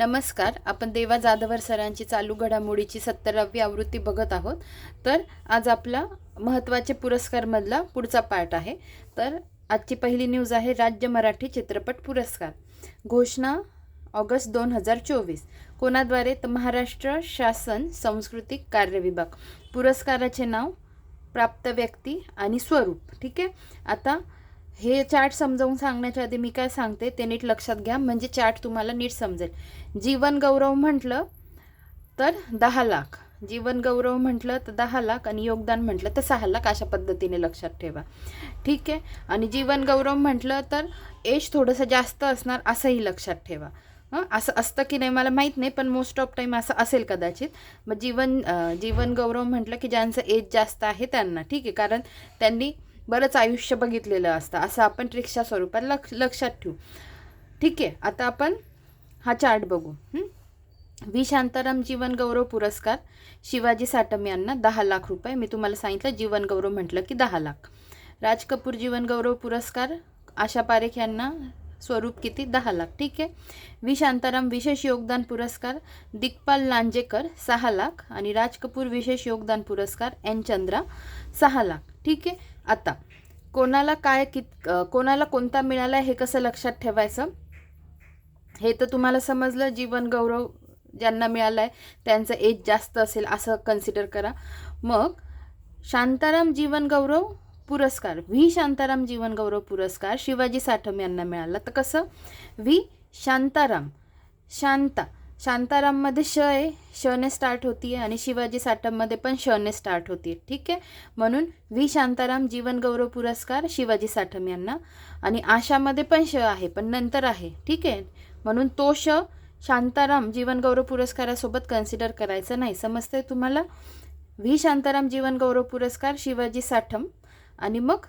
नमस्कार आपण देवा जाधवर सरांची चालू घडामोडीची सत्तरावी आवृत्ती बघत आहोत. तर आज आपला महत्त्वाचे पुरस्कारमधला पुढचा पार्ट आहे. तर आजची पहिली न्यूज आहे राज्य मराठी चित्रपट पुरस्कार. घोषणा ऑगस्ट दोन हजार चोवीस. कोणाद्वारे तर महाराष्ट्र शासन सांस्कृतिक कार्य विभाग. पुरस्काराचे नाव प्राप्त व्यक्ती आणि स्वरूप. ठीक आहे? आता हे चार्ट समजावून सांगण्याच्या आधी मी काय सांगते ते नीट लक्षात घ्या. म्हणजे चार्ट तुम्हाला नीट समजेल. जीवन गौरव म्हटलं तर दहा लाख. जीवन गौरव म्हटलं तर दहा लाख आणि योगदान म्हटलं तर सहा लाख अशा पद्धतीने लक्षात ठेवा. ठीक आहे? आणि जीवन गौरव म्हटलं तर एज थोडंसं जास्त असणार असंही लक्षात ठेवा. हां? असं असतं की नाही मला माहीत नाही पण मोस्ट ऑफ टाईम असं असेल कदाचित. मग जीवन जीवन गौरव म्हटलं की ज्यांचं एज जास्त आहे त्यांना. ठीक आहे? कारण त्यांनी बरंच आयुष्य बघितलेलं असतं. असं आपण रिक्षा स्वरूपात लक्ष लक्षात ठेवू. ठीक? आहे आता आपण हा चार्ट बघू. हं? व्ही. शांताराम जीवन गौरव पुरस्कार शिवाजी साटम यांना दहा लाख रुपये. मी तुम्हाला सांगितलं जीवन गौरव म्हटलं की दहा लाख. राज कपूर जीवन गौरव पुरस्कार आशा पारेख यांना स्वरूप किती? दहा लाख. ठीक? आहे व्ही. शांताराम विशेष योगदान पुरस्कार दिग्पाल लांजेकर सहा लाख आणि राज कपूर विशेष योगदान पुरस्कार एन. चंद्रा सहा लाख. ठीक? आहे आता कोणाला काय कित कोणाला कोणता मिळाला हे कसं लक्षात ठेवायचं? हे तर तुम्हाला समजलं जीवन गौरव ज्यांना मिळाला आहे त्यांचं एज जास्त असेल असं कन्सिडर करा. मग शांताराम जीवन गौरव पुरस्कार व्ही शांताराम जीवन गौरव पुरस्कार शिवाजी साठम यांना मिळाला. तर कसं? व्ही शांताराम. शांता शांताराममध्ये श आहे शने स्टार्ट होती आहे आणि शिवाजी साठममध्ये पण शने स्टार्ट होती आहे ठीक आहे? म्हणून व्ही. शांताराम जीवनगौरव पुरस्कार शिवाजी साठम यांना. आणि आशामध्ये पण श आहे पण नंतर आहे ठीक आहे? म्हणून तो श शांताराम जीवनगौरव पुरस्कारासोबत कन्सिडर करायचं नाही. समजतंय तुम्हाला? व्ही. शांताराम जीवनगौरव पुरस्कार शिवाजी साठम. आणि मग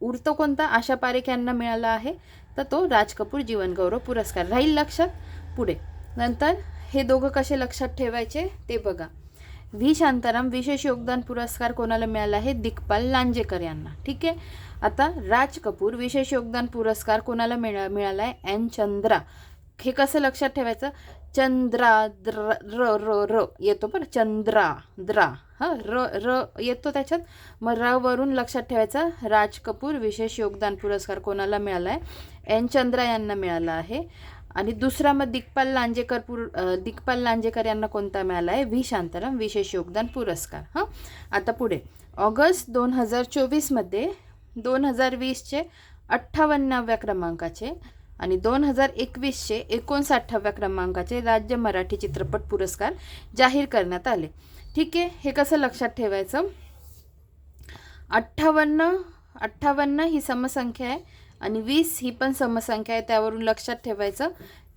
उरतो कोणता? आशा पारेख यांना मिळाला आहे तर तो राज कपूर जीवनगौरव पुरस्कार. राहील लक्षात? पुढे. नंतर हे दोघं कसे लक्षात ठेवायचे ते बघा. व्ही. शांताराम विशेष योगदान पुरस्कार कोणाला मिळाला आहे? दिग्पाल लांजेकर यांना. ठीक आहे? आता राज कपूर विशेष योगदान पुरस्कार कोणाला मिळा मिळाला आहे? एन. चंद्रा. हे कसं लक्षात ठेवायचं? चंद्रा द्र र र र येतो बरं. चंद्रा द्रा. हां? र र येतो त्याच्यात? मग र वरून लक्षात ठेवायचं. राज कपूर विशेष योगदान पुरस्कार कोणाला मिळाला आहे? एन. चंद्रा यांना मिळाला आहे. आणि दुसरा मग दिग्पाल लांजेकर पुर दिग्पाल लांजेकर यांना कोणता मिळाला आहे? व्ही. शांताराम विशेष योगदान पुरस्कार. हां? आता पुढे. ऑगस्ट दोन हजार चोवीसमध्ये दोन हजार वीसचे अठ्ठावन्नाव्या क्रमांकाचे आणि दोन हजार एकवीसचे एकोणसाठाव्या क्रमांकाचे राज्य मराठी चित्रपट पुरस्कार जाहीर करण्यात आले. ठीक आहे? हे कसं लक्षात ठेवायचं? अठ्ठावन्न अठ्ठावन्न ही समसंख्या आहे. आणि वीस ही पण समसंख्या आहे त्यावरून लक्षात ठेवायचं.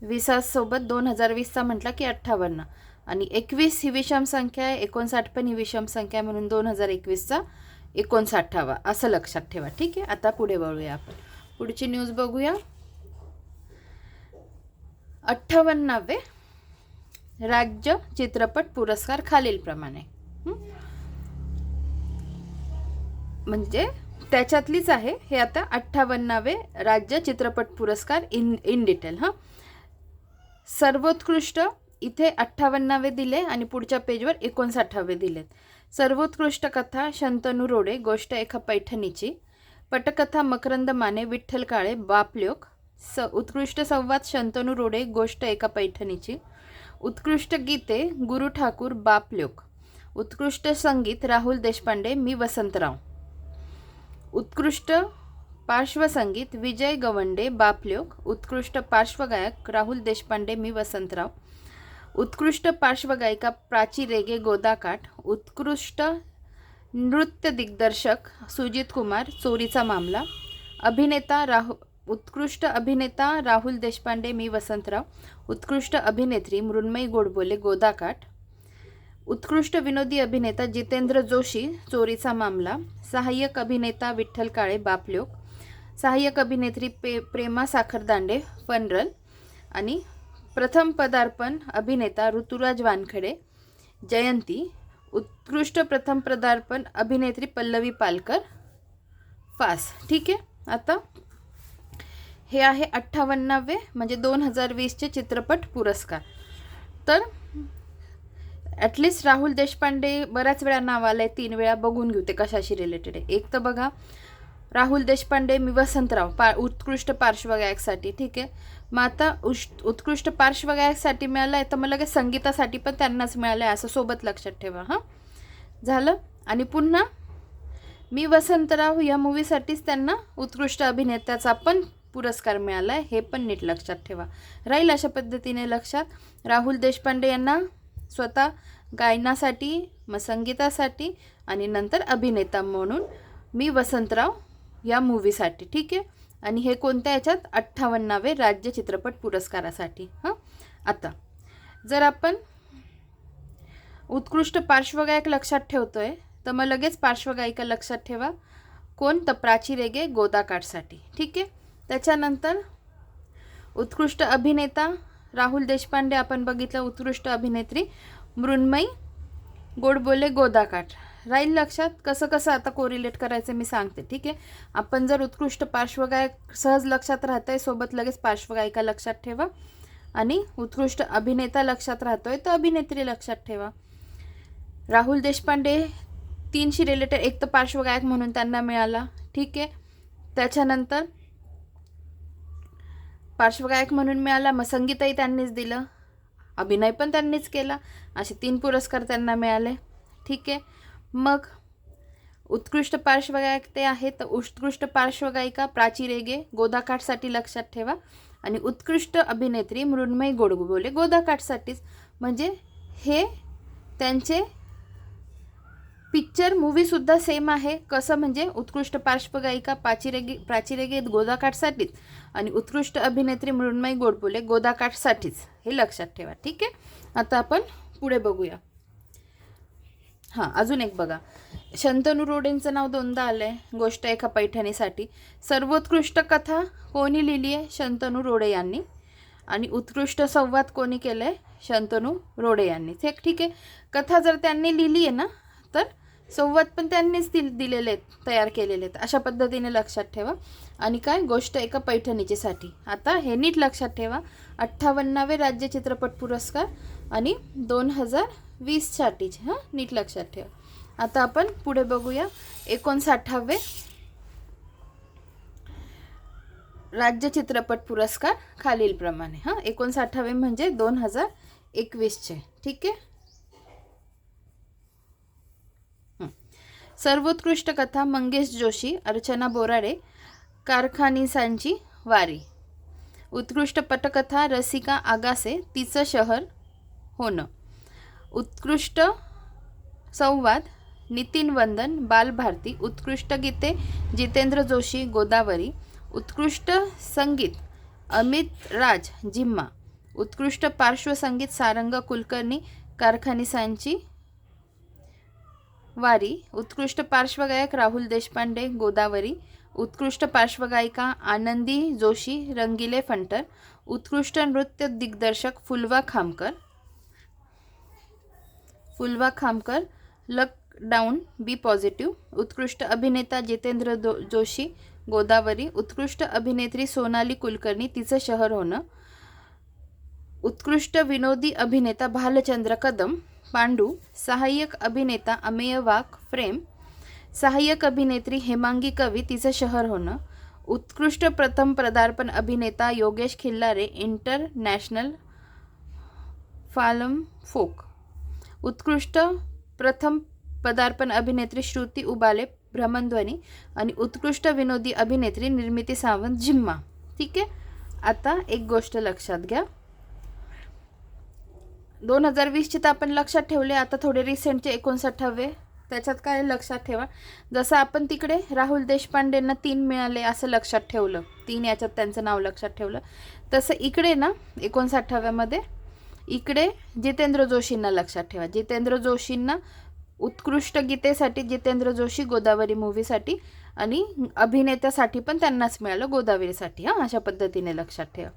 विसासोबत दोन हजार वीसचा म्हटला की अठ्ठावन्न. आणि एकवीस ही विषम संख्या आहे एकोणसाठ पण ही विषम संख्या आहे म्हणून दोन हजार एकवीसचा एकोणसाठावा. असं लक्षात ठेवा ठीक आहे? आता पुढे वळूया आपण. पुढची न्यूज बघूया. अठ्ठावन्नावे. राज्य चित्रपट पुरस्कार खालीलप्रमाणे. म्हणजे त्याच्यातलीच आहे. हे आता अठ्ठावन्नावे राज्य चित्रपट पुरस्कार इन इन डिटेल हां. सर्वोत्कृष्ट इथे अठ्ठावन्नावे दिले आणि पुढच्या पेजवर एकोणसाठावे दिलेत. सर्वोत्कृष्ट कथा शंतनू रोडे गोष्ट एका पैठणीची. पटकथा मकरंद माने विठ्ठल काळे बापल्योक स उत्कृष्ट संवाद शंतनू रोडे गोष्ट एका पैठणीची. उत्कृष्ट गीते गुरु ठाकूर बापल्योक उत्कृष्ट संगीत राहुल देशपांडे मी वसंतराव. उत्कृष्ट पार्श्वसंगीत विजय गवंडे बापल्योक उत्कृष्ट पार्श्वगायक राहुल देशपांडे मी वसंतराव. उत्कृष्ट पार्श्वगायिका प्राची रेगे गोदाकाठ. उत्कृष्ट नृत्य दिग्दर्शक सुजित कुमार चोरीचा मामला. अभिनेता राहु उत्कृष्ट अभिनेता राहुल देशपांडे मी वसंतराव. उत्कृष्ट अभिनेत्री मृण्मयी गोडबोले गोदाकाठ. उत्कृष्ट विनोदी अभिनेता जितेंद्र जोशी चोरीचा मामला सहाय्यक अभिनेता विठ्ठल काळे बापल्योक सहाय्यक अभिनेत्री पे प्रेमा साखरदांडे फनरल आणि प्रथम पदार्पण अभिनेता ऋतुराज वानखडे जयंती उत्कृष्ट प्रथम पदार्पण अभिनेत्री पल्लवी पालकर फास. ठीक आहे? आता हे आहे अठ्ठावन्नावे म्हणजे दोन हजार वीसचे चित्रपट पुरस्कार. तर ॲटलिस्ट राहुल देशपांडे बऱ्याच वेळा नाव आलं आहे तीन वेळा बघून घेऊ ते कशाशी रिलेटेड आहे. एक तर बघा राहुल देशपांडे मी वसंतराव पा उत्कृष्ट पार्श्वगायकसाठी ठीक आहे? मग आता उश उत्कृष्ट पार्श्वगायकसाठी मिळालं आहे तर मग लगेच संगीतासाठी पण त्यांनाच मिळालं आहे असं सोबत लक्षात ठेवा हां? झालं? आणि पुन्हा मी वसंतराव या मूवीसाठीच त्यांना उत्कृष्ट अभिनेत्याचा पण पुरस्कार मिळाला आहे हे पण नीट लक्षात ठेवा. राहील अशा पद्धतीने लक्षात. राहुल देशपांडे यांना स्वतः गायनासाठी मग संगीतासाठी आणि नंतर अभिनेता म्हणून मी वसंतराव या मूवीसाठी ठीक आहे? आणि हे कोणत्या याच्यात? अठ्ठावन्नावे राज्य चित्रपट पुरस्कारासाठी हां? आता जर आपण उत्कृष्ट पार्श्वगायक लक्षात ठेवतो आहे तर मग लगेच पार्श्वगायिका लक्षात ठेवा. कोण? तर प्राची रेगे गोदाकाठसाठी ठीक आहे? त्याच्यानंतर उत्कृष्ट अभिनेता राहुल देशपांडे आपण बघितलं उत्कृष्ट अभिनेत्री मृण्मयी गोडबोले गोदाकाठ. राहील लक्षात कसं कसं आता कोरिलेट करायचं मी सांगते ठीक आहे? आपण जर उत्कृष्ट पार्श्वगायक सहज लक्षात राहतंय सोबत लगेच पार्श्वगायिका लक्षात ठेवा. आणि उत्कृष्ट अभिनेता लक्षात राहतोय तर अभिनेत्री लक्षात ठेवा. राहुल देशपांडे तीनशी रिलेटेड एक तर पार्श्वगायक म्हणून त्यांना मिळाला ठीक आहे? त्याच्यानंतर पार्श्वगायक म्हणून मिळाला मग संगीतही त्यांनीच दिलं. अभिनय पण त्यांनीच केला. असे तीन पुरस्कार त्यांना मिळाले. ठीक आहे. मग उत्कृष्ट पार्श्वगायक ते आहेत. तर उत्कृष्ट पार्श्वगायिका प्राची रेगे गोदाकाठसाठी लक्षात ठेवा. आणि उत्कृष्ट अभिनेत्री मृण्मयी गोडगोबोले गोदाकाठसाठीच. म्हणजे हे त्यांचे पिक्चर मूवीसुद्धा सेम आहे. कसं म्हणजे उत्कृष्ट पार्श्वगायिका पाचिरेगे प्राचिरेगेत गोदाकाठसाठीच आणि उत्कृष्ट अभिनेत्री मृण्मयी गोडबोले गोदाकाठसाठीच. हे लक्षात ठेवा ठीक आहे? आता आपण पुढे बघूया. हां अजून एक बघा. शंतनू रोडेंचं नाव दोनदा आलं आहे गोष्ट एका पैठणीसाठी. सर्वोत्कृष्ट कथा कोणी लिहिली आहे? शंतनू रोडे यांनी. आणि उत्कृष्ट संवाद कोणी केलं आहे शंतनू रोडे यांनी हे ठीक आहे. कथा जर त्यांनी लिहिली आहे ना तर संवाद पण त्यांनीच दिल दिलेले आहेत तयार केलेले आहेत. अशा पद्धतीने लक्षात ठेवा. आणि काय? गोष्ट एका पैठणीचीसाठी आता हे नीट लक्षात ठेवा. अठ्ठावन्नावे राज्य चित्रपट पुरस्कार आणि दोन हजार वीससाठीचे हां? नीट लक्षात ठेवा. आता आपण पुढे बघूया. एकोणसाठावे राज्य चित्रपट पुरस्कार खालीलप्रमाणे हां? एकोणसाठावे म्हणजे दोन हजार एकवीसचे. ठीक आहे? सर्वोत्कृष्ट कथा मंगेश जोशी अर्चना बोराडे कारखानिसांची वारी. उत्कृष्ट पटकथा रसिका आगासे तिचं शहर होणं. उत्कृष्ट संवाद नितीन वंदन बालभारती उत्कृष्ट गीते जितेंद्र जोशी गोदावरी. उत्कृष्ट संगीत अमित राज जिम्मा. उत्कृष्ट पार्श्वसंगीत सारंग कुलकर्णी कारखानिसांची वारी उत्कृष्ट पार्श्वगायक राहुल देशपांडे गोदावरी उत्कृष्ट पार्श्वगायिका आनंदी जोशी रंगिले फंटर उत्कृष्ट नृत्य दिग्दर्शक फुलवा खामकर फुलवा खामकर लकडाऊन बी पॉझिटिव्ह उत्कृष्ट अभिनेता जितेंद्र दो जोशी गोदावरी उत्कृष्ट अभिनेत्री सोनाली कुलकर्णी तिचं शहर होणं उत्कृष्ट विनोदी अभिनेता भालचंद्र कदम पांडू सहाय्यक अभिनेता अमेय वाघ फ्रेम सहाय्यक अभिनेत्री हेमांगी कवी तिचं शहर होणं उत्कृष्ट प्रथम पदार्पण अभिनेता Yogesh Khillare international film folk. उत्कृष्ट प्रथम पदार्पण अभिनेत्री श्रुती उबाले भ्रमणध्वनी आणि उत्कृष्ट विनोदी अभिनेत्री निर्मिती सावंत जिम्मा. ठीक आहे? आता एक गोष्ट लक्षात घ्या. दोन हजार वीसचे तर आपण लक्षात ठेवले आता थोडे रिसेंटचे एकोणसाठावे. त्याच्यात काय लक्षात ठेवा? जसं आपण तिकडे राहुल देशपांडेंना तीन मिळाले असं लक्षात ठेवलं. तीन याच्यात त्यांचं नाव लक्षात ठेवलं. तसं इकडे ना एकोणसाठाव्यामध्ये इकडे जितेंद्र जोशींना लक्षात ठेवा. जितेंद्र जोशींना उत्कृष्ट गीतेसाठी जितेंद्र जोशी गोदावरी मूवीसाठी आणि अभिनेत्यासाठी पण त्यांनाच मिळालं गोदावरीसाठी हां अशा पद्धतीने लक्षात ठेवा.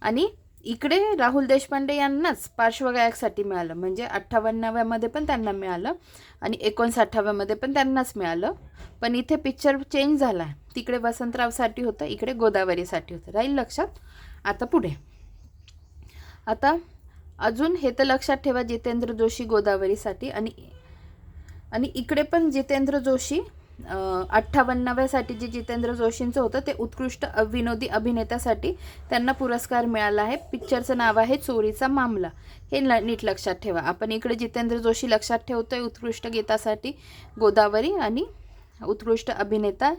आणि इकडे राहुल देशपांडे यांनाच पार्श्वगायकसाठी मिळालं. म्हणजे अठ्ठावन्नाव्यामध्ये पण त्यांना मिळालं आणि एकोणसाठाव्यामध्ये पण त्यांनाच मिळालं. पण इथे पिक्चर चेंज झाला आहे तिकडे वसंतरावसाठी होतं इकडे गोदावरीसाठी होतं. राहील लक्षात? आता पुढे. आता अजून हे तर लक्षात ठेवा जितेंद्र जोशी गोदावरीसाठी आणि आणि इकडे पण जितेंद्र जोशी अठ्ठावन्नाव्यासाठी जे जितेंद्र जोशींचं होतं ते उत्कृष्ट विनोदी अभिनेत्यासाठी त्यांना पुरस्कार मिळाला आहे. पिक्चरचं नाव आहे चोरीचा मामला. हे ल नीट लक्षात ठेवा. आपण इकडे जितेंद्र जोशी लक्षात ठेवतोय उत्कृष्ट गीतासाठी गोदावरी आणि उत्कृष्ट अभिनेता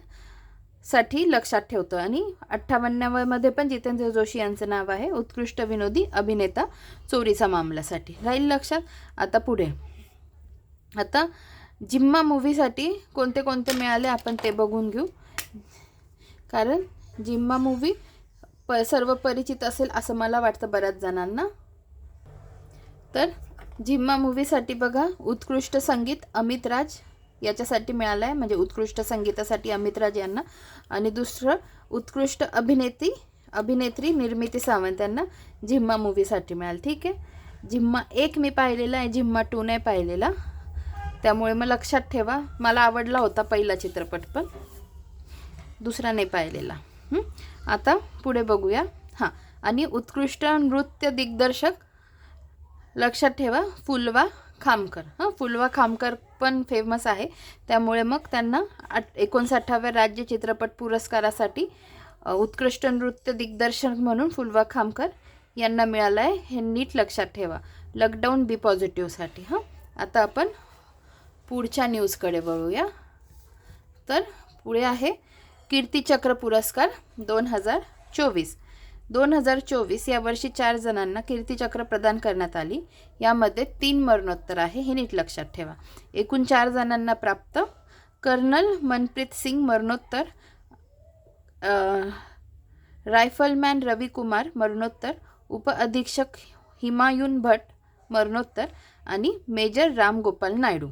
साठी लक्षात ठेवतो आणि अठ्ठावन्नाव्यामध्ये पण जितेंद्र जोशी यांचं नाव आहे उत्कृष्ट विनोदी अभिनेता चोरीचा मामल्यासाठी राहील लक्षात? आता पुढे. आता जिम्मा मूवीसाठी कोणते कोणते मिळाले आपण ते बघून घेऊ. कारण जिम्मा मूवी प सर्व परिचित असेल असं मला वाटतं बऱ्याच जणांना. तर जिम्मा मूवीसाठी बघा उत्कृष्ट संगीत अमित राज याच्यासाठी मिळालं आहे म्हणजे उत्कृष्ट संगीतासाठी अमित राज यांना. आणि दुसरं उत्कृष्ट अभिनेती अभिनेत्री निर्मिती सावंत यांना झिम्मा मूवीसाठी मिळालं. ठीक आहे? झिम्मा एक मी पाहिलेला आहे झिम्मा टू नाही पाहिलेला. त्यामुळे मग लक्षात ठेवा. मला आवडला होता पहिला चित्रपट पण. दुसरा नाही पाहिलेला. आता पुढे बघूया. हां. आणि उत्कृष्ट नृत्य दिग्दर्शक लक्षात ठेवा फुलवा खामकर. हां? फुलवा खामकर पण फेमस आहे. त्यामुळे मग त्यांना आठ एकोणसाठाव्या राज्य चित्रपट पुरस्कारासाठी उत्कृष्ट नृत्य दिग्दर्शक म्हणून फुलवा खामकर यांना मिळालं आहे हे नीट लक्षात ठेवा. लॉकडाऊन बी पॉझिटिव्हसाठी हां? आता आपण पुढच्या न्यूजकडे वळूया. तर पुढे आहे कीर्तीचक्र पुरस्कार दोन हजार चोवीस. दोन हजार चोवीस या वर्षी चार जणांना कीर्तीचक्र प्रदान करण्यात आली. यामध्ये तीन मरणोत्तर आहे हे नीट लक्षात ठेवा. एकूण चार जणांना प्राप्त कर्नल मनप्रीत सिंग मरणोत्तर रायफलमॅन रवी कुमार मरणोत्तर उपअधीक्षक हिमायून भट मरणोत्तर आणि मेजर राम गोपाल नायडू.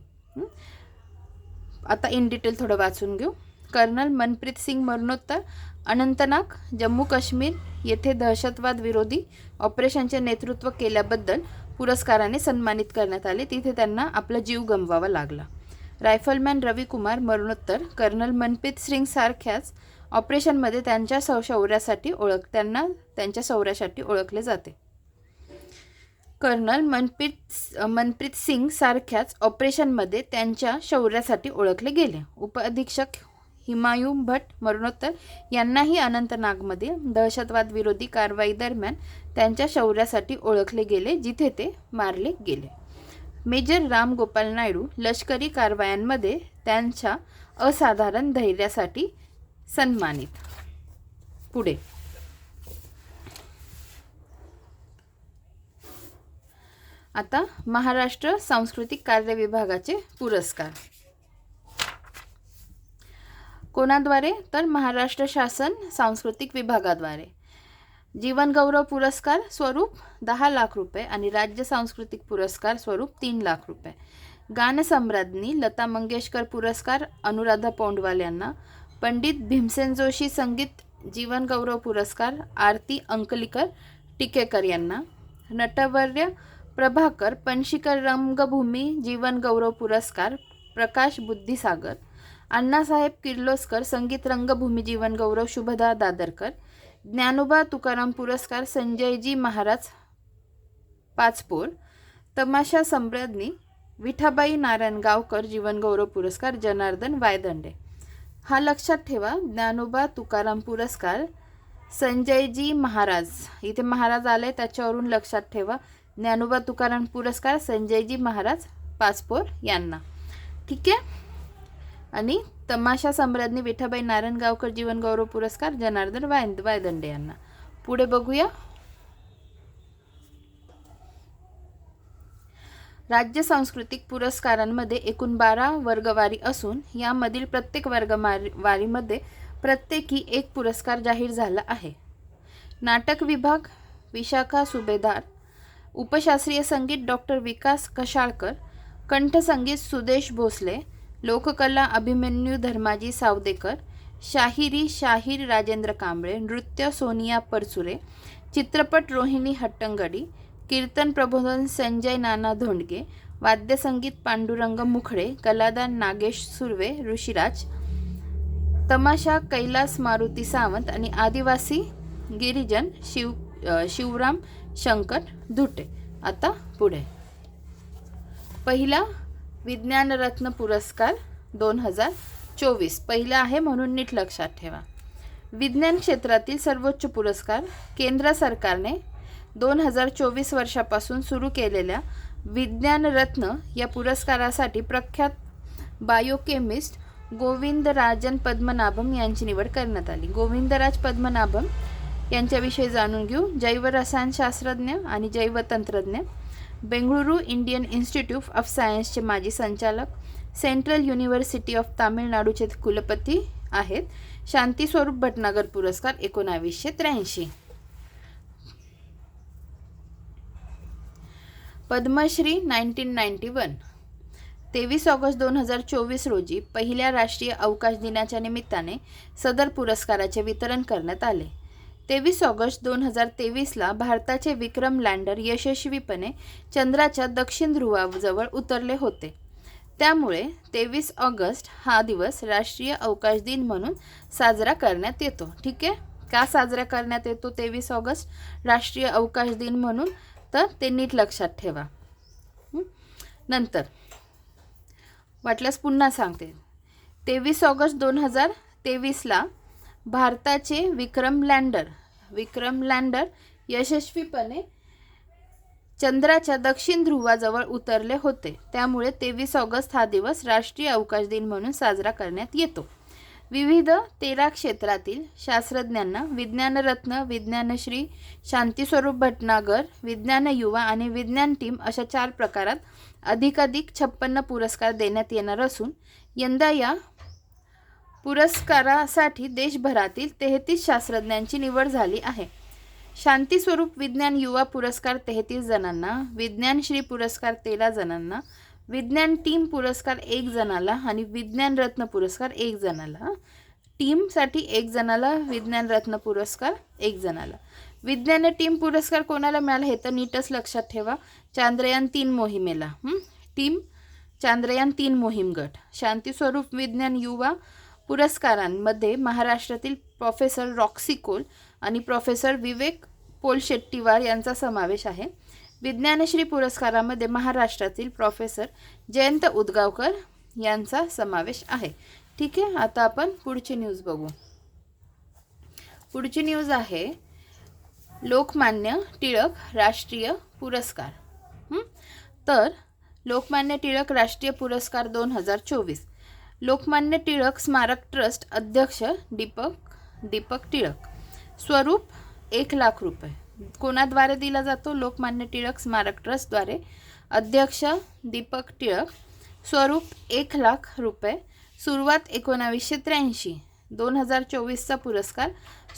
आता इन डिटेल थोडं वाचून घेऊ. कर्नल मनप्रीत सिंग मरणोत्तर अनंतनाग जम्मू काश्मीर येथे दहशतवाद विरोधी ऑपरेशनचे नेतृत्व केल्याबद्दल पुरस्काराने सन्मानित करण्यात आले. तिथे त्यांना आपला जीव गमवावा लागला. रायफलमॅन रविकुमार मरणोत्तर कर्नल मनप्रीत सिंग सारख्याच ऑपरेशनमध्ये त्यांच्या सौ शौर्यासाठी ओळख त्यांना त्यांच्या शौर्यासाठी ओळखले जाते. कर्नल मनप्रीत मनप्रीत सिंग सारख्याच ऑपरेशनमध्ये त्यांच्या शौर्यासाठी ओळखले गेले. उपअधीक्षक हिमायू भट मरणोत्तर यांनाही अनंतनागमध्ये दहशतवाद विरोधी कारवाई दरम्यान त्यांच्या शौर्यासाठी ओळखले गेले जिथे ते मारले गेले. मेजर राम गोपाल नायडू लष्करी कारवायांमध्ये त्यांच्या असाधारण धैर्यासाठी सन्मानित. पुढे. आता महाराष्ट्र सांस्कृतिक कार्य विभागाचे पुरस्कार. कोणाद्वारे? तर महाराष्ट्र शासन सांस्कृतिक विभागाद्वारे. जीवनगौरव पुरस्कार स्वरूप दहा लाख रुपये आणि राज्य सांस्कृतिक पुरस्कार स्वरूप तीन लाख रुपये. गानसम्राज्ञी लता मंगेशकर पुरस्कार अनुराधा पौंडवाल यांना. पंडित भीमसेन जोशी संगीत जीवनगौरव पुरस्कार आरती अंकलीकर टिकेकर यांना. नटवर्य प्रभाकर पणशीकर रंगभूमी जीवनगौरव पुरस्कार प्रकाश बुद्धिसागर अण्णासाहेब किर्लोस्कर संगीत रंगभूमी जीवनगौरव शुभदा दादरकर ज्ञानोबा तुकाराम पुरस्कार संजयजी महाराज पाचपोर तमाशा सम्राज्ञी विठाबाई नारायण गावकर जीवनगौरव पुरस्कार जनार्दन वायदंडे. हा लक्षात ठेवा ज्ञानोबा तुकाराम पुरस्कार संजयजी महाराज. इथे महाराज आले त्याच्यावरून लक्षात ठेवा ज्ञानोबा तुकाराम पुरस्कार संजयजी महाराज पाचपोर यांना. ठीक आहे? आणि तमाशा सम्राज्ञी विठाबाई नारायणगावकर जीवनगौरव पुरस्कार जनार्दन वाय वायदंडे यांना. पुढे बघूया. राज्य सांस्कृतिक पुरस्कारांमध्ये एकूण बारा वर्गवारी असून यामधील प्रत्येक वर्गवारी वारीमध्ये प्रत्येकी एक पुरस्कार जाहीर झाला आहे. नाटक विभाग विशाखा सुभेदार उपशास्त्रीय संगीत डॉक्टर विकास कशाळकर कंठसंगीत सुदेश भोसले लोककला अभिमन्यू धर्माजी सावदेकर शाहिरी शाहीर राजेंद्र कांबळे नृत्य सोनिया परचुरे चित्रपट रोहिणी हट्टंगडी कीर्तन प्रबोधन संजय नाना धोंडगे वाद्यसंगीत पांडुरंग मुखडे कलादान नागेश सुर्वे ऋषिराज तमाशा कैलास मारुती सावंत आणि आदिवासी गिरिजन शिव शिवराम शंकर धुटे. आता पुढे. पहिला विज्ञानरत्न पुरस्कार दोन हजार चोवीस. पहिला आहे म्हणून नीट लक्षात ठेवा. विज्ञान क्षेत्रातील सर्वोच्च पुरस्कार केंद्र सरकारने दोन हजार चोवीस वर्षापासून सुरू केलेल्या विज्ञानरत्न या पुरस्कारासाठी प्रख्यात बायोकेमिस्ट गोविंदराजन पद्मनाभम यांची निवड करण्यात आली. गोविंदराज पद्मनाभम यांच्याविषयी जाणून घेऊ. जैवरसायनशास्त्रज्ञ आणि जैवतंत्रज्ञ बेंगळुरू इंडियन इन्स्टिट्यूट ऑफ सायन्सचे माजी संचालक सेंट्रल युनिव्हर्सिटी ऑफ तामिळनाडूचे कुलपती आहेत. शांती स्वरूप भटनागर पुरस्कार एकोणावीसशे त्र्याऐंशी. Padmashri nineteen ninety one. तेवीस ऑगस्ट दोन हजार चोवीस रोजी पहिल्या राष्ट्रीय अवकाश दिनाच्या निमित्ताने सदर पुरस्काराचे वितरण करण्यात आले. तेवीस ऑगस्ट दोन हजार तेवीसला भारताचे विक्रम लँडर यशस्वीपणे चंद्राच्या दक्षिण ध्रुवाजवळ उतरले होते. त्यामुळे तेवीस ऑगस्ट हा दिवस राष्ट्रीय अवकाश दिन म्हणून साजरा करण्यात येतो. ठीक आहे? का साजरा करण्यात येतो तेवीस ऑगस्ट? राष्ट्रीय अवकाश दिन म्हणून? तर ते नीट लक्षात ठेवा. नंतर वाटल्यास पुन्हा सांगते. तेवीस ऑगस्ट दोन हजार तेवीसला भारताचे विक्रम लँडर. विक्रम लँडर यशस्वीपणे चंद्राच्या दक्षिण ध्रुवाजवळ उतरले होते. त्यामुळे तेवीस ऑगस्ट हा दिवस राष्ट्रीय अवकाश दिन म्हणून साजरा करण्यात येतो. विविध तेरा क्षेत्रातील शास्त्रज्ञांना विज्ञानरत्न विज्ञानश्री शांतीस्वरूप भटनागर विज्ञान युवा आणि विज्ञान टीम अशा चार प्रकारात अधिकाधिक छप्पन्न पुरस्कार देण्यात येणार असून यंदा या पुरस्कारासाठी देशभरातील तेहतीस शास्त्रज्ञांची निवड झाली आहे. शांती स्वरूप विज्ञान युवा पुरस्कार तेहतीस जणांना विज्ञान श्री पुरस्कार तेरा जणांना विज्ञान टीम पुरस्कार एक जणाला आणि विज्ञान रत्न पुरस्कार एक जणाला. टीमसाठी एक जणाला विज्ञान रत्न पुरस्कार एक जणाला. विज्ञान टीम पुरस्कार कोणाला मिळाला हे तर नीटच लक्षात ठेवा. चांद्रयान तीन मोहिमेला. टीम चांद्रयान तीन मोहीम गट. शांती स्वरूप विज्ञान युवा पुरस्कारांमध्ये महाराष्ट्रातील प्रोफेसर रॉक्सी कोल आणि प्रोफेसर विवेक पोलशेट्टीवार यांचा समावेश आहे. विज्ञानश्री पुरस्कारामध्ये महाराष्ट्रातील प्रोफेसर जयंत उदगावकर यांचा समावेश आहे. ठीक आहे आता आपण पुढची न्यूज बघू. पुढची न्यूज आहे लोकमान्य टिळक राष्ट्रीय पुरस्कार. तर लोकमान्य टिळक राष्ट्रीय पुरस्कार दोन हजार चोवीस. लोकमान्य टिळक स्मारक ट्रस्ट अध्यक्ष दीपक दीपक टिळक. स्वरूप एक लाख रुपये. कोणाद्वारे दिला जातो? लोकमान्य टिळक स्मारक ट्रस्टद्वारे. अध्यक्ष दीपक टिळक. स्वरूप एक लाख रुपये. सुरुवात एकोणावीसशे त्र्याऐंशी. दोन हजार चोवीसचा पुरस्कार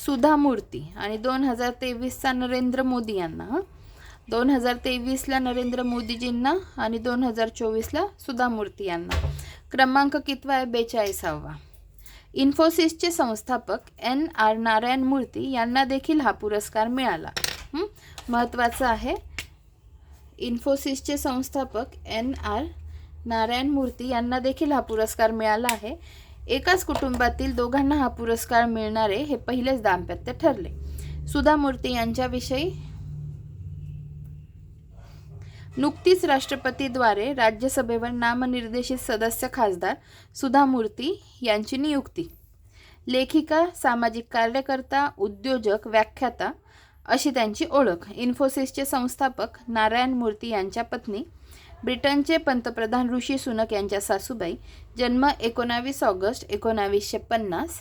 सुधा मूर्ती आणि दोन हजार तेवीसचा नरेंद्र मोदी यांना हां? दोन हजार तेवीसला नरेंद्र मोदीजींना आणि दोन हजार चोवीसला सुधा मूर्ती यांना. क्रमांक कितवा आहे? बेचाळीसावा. इन्फोसिसचे संस्थापक एन आर नारायण मूर्ती यांना देखील हा पुरस्कार मिळाला. महत्त्वाचं आहे इन्फोसिसचे संस्थापक एन आर नारायण मूर्ती यांना देखील हा पुरस्कार मिळाला आहे. एकाच कुटुंबातील दोघांना हा पुरस्कार मिळणारे हे पहिलेच दाम्पत्य ठरले. सुधा मूर्ती यांच्याविषयी नुकतीच राष्ट्रपतीद्वारे राज्यसभेवर नामनिर्देशित सदस्य खासदार सुधा मूर्ती यांची नियुक्ती. लेखिका सामाजिक कार्यकर्ता उद्योजक व्याख्याता अशी त्यांची ओळख. इन्फोसिसचे संस्थापक नारायण मूर्ती यांच्या पत्नी ब्रिटनचे पंतप्रधान ऋषी सुनक यांच्या सासूबाई जन्म एकोणावीस ऑगस्ट एकोणावीसशे पन्नास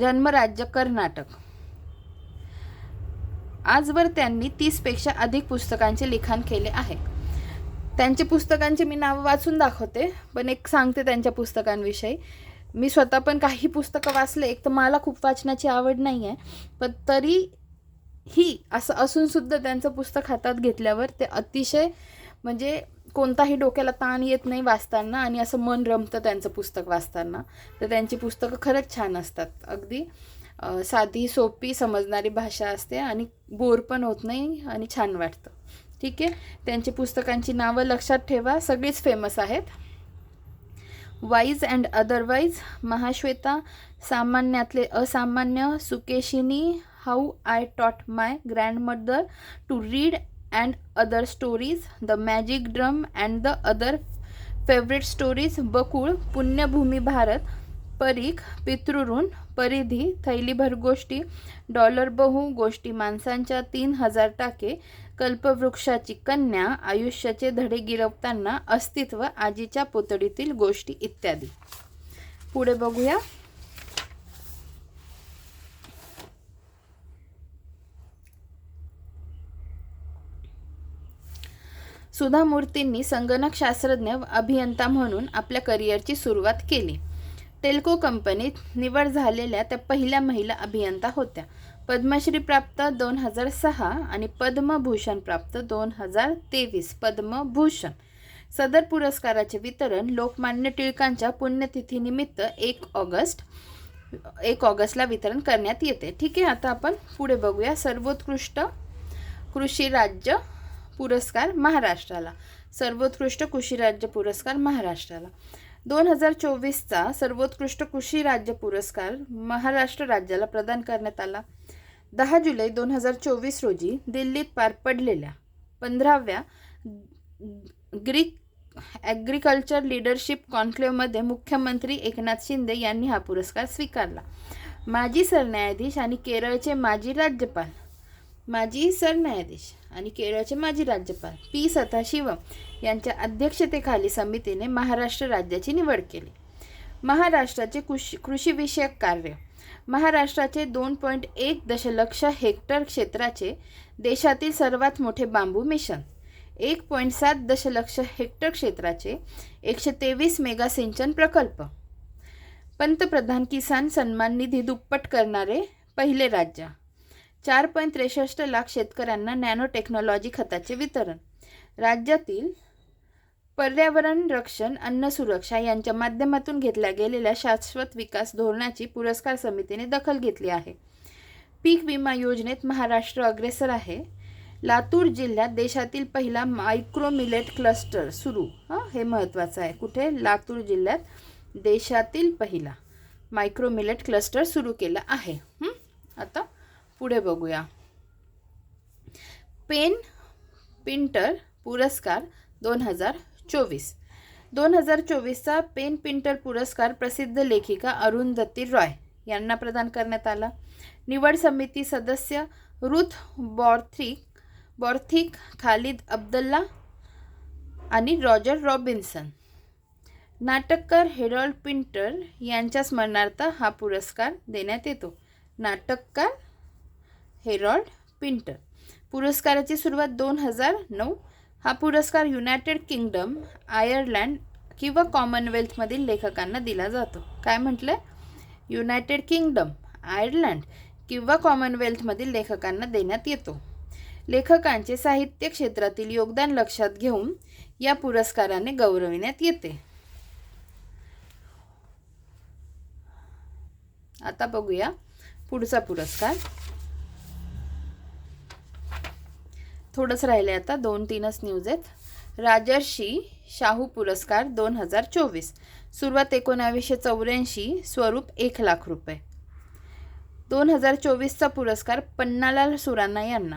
जन्म राज्य कर्नाटक. आजवर त्यांनी तीसपेक्षा अधिक पुस्तकांचे लिखाण केले आहे. त्यांचे पुस्तकांचे मी नावं वाचून दाखवते पण एक सांगते त्यांच्या पुस्तकांविषयी. मी स्वतः पण काही पुस्तकं वाचले एक तर मला खूप वाचनाची आवड नाही आहे पण तरी ही असं असूनसुद्धा त्यांचं पुस्तक हातात घेतल्यावर ते अतिशय म्हणजे कोणताही डोक्याला ताण येत नाही वाचताना आणि असं मन रमतं त्यांचं पुस्तक वाचताना. तर त्यांची पुस्तकं खरंच छान असतात अगदी. साधी सोपी समजणारी भाषा असते आणि बोर पण होत नाही आणि छान वाटतं. ठीक आहे? त्यांची पुस्तकांची नावं लक्षात ठेवा. सगळीच फेमस आहेत. Wise and otherwise Mahashweta Samanyatle Asamanya Sukeshini how I taught my grand mother to read and other stories the magic drum and the other favourite stories Bakul Punyabhoomi Bharat Parikh Pitruroon Paridhi Thailibhar Goshti dollar Bahu गोष्टी माणसांच्या तीन हजार टाके कल्पवृक्षाची कन्या आयुष्याचे धडे गिरवताना अस्तित्व आजीच्या पुतळीतील गोष्टी इत्यादी. पुढे बघूया. सुधा मूर्तींनी संगणक शास्त्रज्ञ अभियंता म्हणून आपल्या करिअरची सुरुवात केली. टेल्को कंपनीत निवड झालेल्या त्या पहिल्या महिला अभियंता होत्या. पद्मश्री प्राप्त दोन हजार सहा आणि पद्मभूषण प्राप्त दोन हजार तेवीस पद्मभूषण. सदर पुरस्काराचे वितरण लोकमान्य टिळकांच्या पुण्यतिथीनिमित्त एक ऑगस्ट एक ऑगस्टला वितरण करण्यात येते. ठीक आहे आता आपण पुढे बघूया. सर्वोत्कृष्ट कृषी राज्य पुरस्कार महाराष्ट्राला. सर्वोत्कृष्ट कृषी राज्य पुरस्कार महाराष्ट्राला. दोन हजार चोवीसचा सर्वोत्कृष्ट कृषी राज्य पुरस्कार महाराष्ट्र राज्याला प्रदान करण्यात आला. दहा जुलै दोन हजार चोवीस रोजी दिल्लीत पार पडलेल्या पंधराव्या ग्रीक ॲग्रिकल्चर लिडरशिप कॉन्क्लेव्हमध्ये मुख्यमंत्री एकनाथ शिंदे यांनी हा पुरस्कार स्वीकारला. माजी सरन्यायाधीश आणि केरळचे माजी राज्यपाल माजी सरन्यायाधीश आणि केरळचे माजी राज्यपाल पी सदाशिवम यांच्या अध्यक्षतेखाली समितीने महाराष्ट्र राज्याची निवड केली. महाराष्ट्राचे कृषी कृषीविषयक कार्य. महाराष्ट्राचे दोन पॉईंट एक दशलक्ष हेक्टर क्षेत्राचे देशातील सर्वात मोठे बांबू मिशन. एक पॉईंट सात दशलक्ष हेक्टर क्षेत्राचे एकशे तेवीस मेगा सिंचन प्रकल्प. पंतप्रधान किसान सन्मान निधी दुप्पट करणारे पहिले राज्य. चार पॉईंट त्रेसष्ट लाख शेतकऱ्यांना नॅनो टेक्नॉलॉजी खताचे वितरण. राज्यातील पर्यावरण रक्षण अन्न सुरक्षा यांच्या माध्यमातून घेतल्या गेलेल्या शाश्वत विकास धोरणाची पुरस्कार समितीने दखल घेतली आहे. पीक विमा योजनेत महाराष्ट्र अग्रेसर आहे. लातूर जिल्ह्यात देशातील पहिला मायक्रोमिलेट क्लस्टर सुरू. हां हे महत्त्वाचं आहे. कुठे? लातूर जिल्ह्यात देशातील पहिला मायक्रोमिलेट क्लस्टर सुरू केला आहे. आता पुढे बघूया. पेन पिंटर पुरस्कार दोन हजार चोवीस. दोन हजार चोवीसचा पेन पिंटर पुरस्कार प्रसिद्ध लेखिका अरुंधती रॉय यांना प्रदान करण्यात आला. निवड समिती सदस्य Ruth Borthwick Borthwick Khalid Abdullah आणि रॉजर रॉबिन्सन. नाटककार हेरॉल्ड पिंटर यांच्या स्मरणार्थ हा पुरस्कार देण्यात येतो. नाटककार हेरॉल्ड पिंटर. पुरस्काराची सुरुवात दोन हजार नऊ. हा पुरस्कार युनायटेड किंगडम आयर्लंड किंवा कॉमनवेल्थमधील लेखकांना दिला जातो. काय म्हटलं युनायटेड किंगडम आयर्लंड किंवा कॉमनवेल्थमधील लेखकांना देण्यात येतो. लेखकांचे साहित्य क्षेत्रातील योगदान लक्षात घेऊन या पुरस्काराने गौरविण्यात येते. आता बघूया पुढचा पुरस्कार. थोडंच राहिले आता दोन तीनच न्यूज आहेत. राजर्षी शाहू पुरस्कार दोन हजार चोवीस. सुरुवात एकोणावीसशे चौऱ्याऐंशी स्वरूप एक लाख रुपये. दोन हजार चोवीसचा पुरस्कार पन्नालाल सुराणा यांना.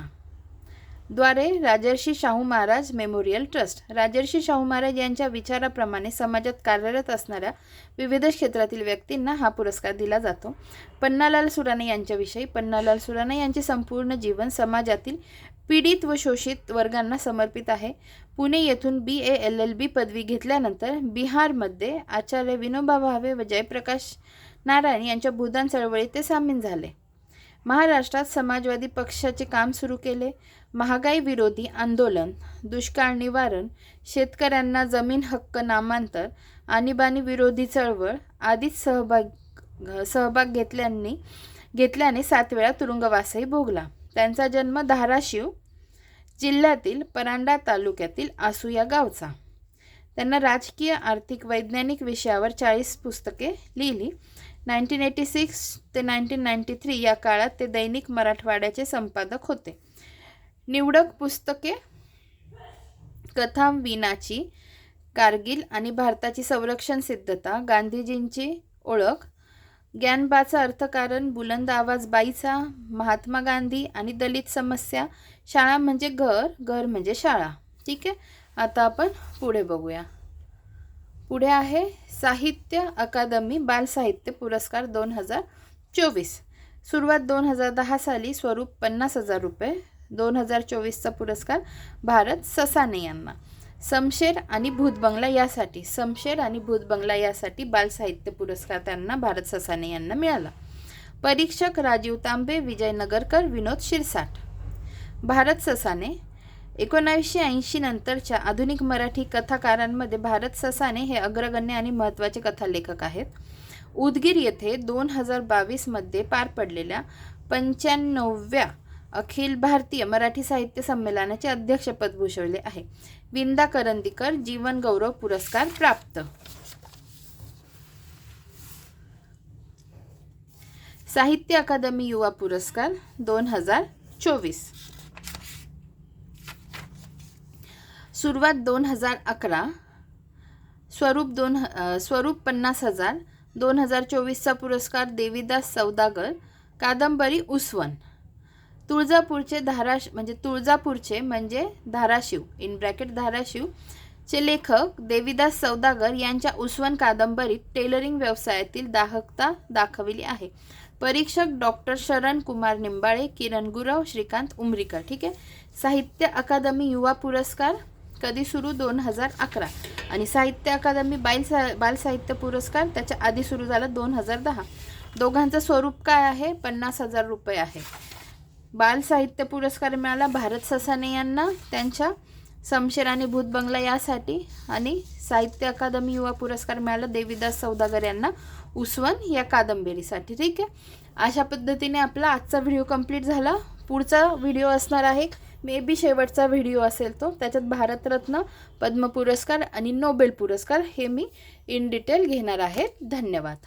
द्वारे राजर्षी शाहू महाराज मेमोरियल ट्रस्ट. राजर्षी शाहू महाराज यांच्या विचाराप्रमाणे समाजात कार्यरत असणाऱ्या विविध क्षेत्रातील व्यक्तींना हा पुरस्कार दिला जातो. पन्नालाल सुराणे यांच्याविषयी पन्नालाल सुराणे यांचे संपूर्ण जीवन समाजातील पीडित व शोषित वर्गांना समर्पित आहे. पुणे येथून बी ए एल एल बी पदवी घेतल्यानंतर बिहारमध्ये आचार्य विनोबा भावे व जयप्रकाश नारायण यांच्या भूदान चळवळीत ते सामील झाले. महाराष्ट्रात समाजवादी पक्षाचे काम सुरू केले. महागाई विरोधी आंदोलन दुष्काळ निवारण शेतकऱ्यांना जमीन हक्क नामांतर आणीबाणी विरोधी चळवळ आदीत सहभाग सहभाग घेतल्यांनी घेतल्याने सात वेळा तुरुंगवासही भोगला. त्यांचा जन्म धाराशिव जिल्ह्यातील परांडा तालुक्यातील आसू या गावचा. त्यांना राजकीय आर्थिक वैज्ञानिक विषयावर चाळीस पुस्तके लिहिली. नाईन्टीन एटी सिक्स ते नाईन्टीन नाईन्टी थ्री या काळात ते दैनिक मराठवाड्याचे संपादक होते. निवडक पुस्तके कथा विनाची कारगिल आणि भारताची संरक्षण सिद्धता गांधीजींची ओळख ज्ञानबाचा अर्थकारण बुलंद आवाज बाईचा महात्मा गांधी आणि दलित समस्या. शाळा म्हणजे घर घर म्हणजे शाळा. ठीक आहे? आता आपण पुढे बघूया. पुढे आहे साहित्य अकादमी बाल साहित्य पुरस्कार दोन हजार चोवीस. सुरुवात दोन हजार दहा साली स्वरूप पन्नास हजार रुपये दोन हजार चोवीसचा पुरस्कार भारत ससाने यांना. समशेर आणि भूतबंगला यासाठी समशेर आणि भूतबंगला यासाठी बाल साहित्य पुरस्कार त्यांना भारत ससाने यांना मिळाला. परीक्षक राजीव तांबे विजय नगरकर विनोद शिरसाट. भारत ससाने एकोणावीसशे ऐंशी नंतरच्या आधुनिक मराठी कथाकारांमध्ये भारत ससाने हे अग्रगण्य आणि महत्त्वाचे कथालेखक आहेत. उदगीर येथे दोन हजार बावीसमध्ये पार पडलेल्या पंच्याण्णवव्या अखिल भारतीय मराठी साहित्य संमेलनाचे अध्यक्षपद भूषवले आहे. विंदा करंदीकर जीवन गौरव पुरस्कार प्राप्त. साहित्य अकादमी युवा पुरस्कार दोन हजार चोवीस. सुरुवात दोन हजार अकरा स्वरूप दोन स्वरूप पन्नास हजार दोन हजार चोवीसचा पुरस्कार देवीदास सौदागर कादंबरी उस्वन. तुळजापूरचे धाराश म्हणजे तुळजापूरचे म्हणजे धाराशिव इन ब्रॅकेट धाराशिव चे लेखक देवीदास सौदागर यांच्या उस्वन कादंबरीत टेलरिंग व्यवसायातील दाहकता दाखविली आहे. परीक्षक डॉक्टर शरण कुमार निंबाळे किरण गुरव श्रीकांत उमरीकर. ठीक आहे? साहित्य अकादमी युवा पुरस्कार कधी सुरू? दोन हजार अकरा. आणि साहित्य अकादमी बाल सा बाल साहित्य पुरस्कार त्याच्या आधी सुरू झाला दोन हजार दहा. दोघांचं स्वरूप काय आहे? पन्नास हजार रुपये आहे. बाल साहित्य पुरस्कार मिळाला भारत ससाने यांना त्यांच्या समशेर आणि भूतबंगला यासाठी. आणि साहित्य अकादमी युवा पुरस्कार मिळाला देवीदास सौदागर यांना उस्वन या कादंबरीसाठी. ठीक आहे? अशा पद्धतीने आपला आजचा व्हिडिओ कंप्लीट झाला. पुढचा व्हिडिओ असणार आहे मे बी शेवटचा व्हिडिओ असेल तो. त्याच्यात भारतरत्न पद्म पुरस्कार आणि नोबेल पुरस्कार हे मी इन डिटेल घेणार आहे. धन्यवाद.